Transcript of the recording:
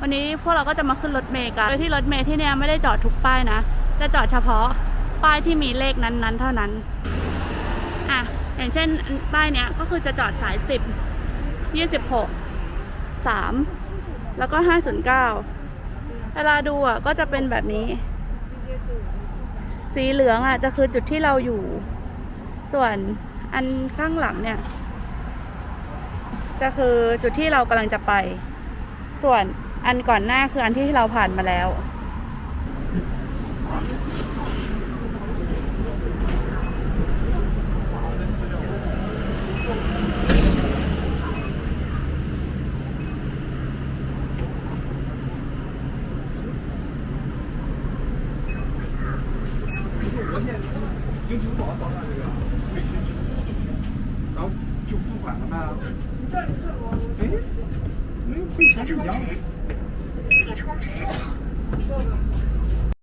วันนี้พวกเราก็จะมาขึ้นรถเมล์กัน โดยที่รถเมล์ที่เนี่ยไม่ได้จอดทุกป้ายนะ จะจอดเฉพาะป้ายที่มีเลขนั้นๆ เท่านั้น อะ อย่างเช่นป้ายเนี้ยก็คือจะจอดสายสิบยี่สิบหกสามแล้วก็ห้าศูนย์เก้าเวลาดูอะก็จะเป็นแบบนี้ สีเหลืองอะจะคือจุดที่เราอยู่ ส่วนอันข้างหลังเนี่ย จะคือจุดที่เรากำลังจะไป ส่วน อันก่อนหน้าคืออันที่เราผ่านมาแล้ว 用支付宝扫码这个可以去支付宝，然后就付款了呗。哎，那跟以前是一样的。 Thank you.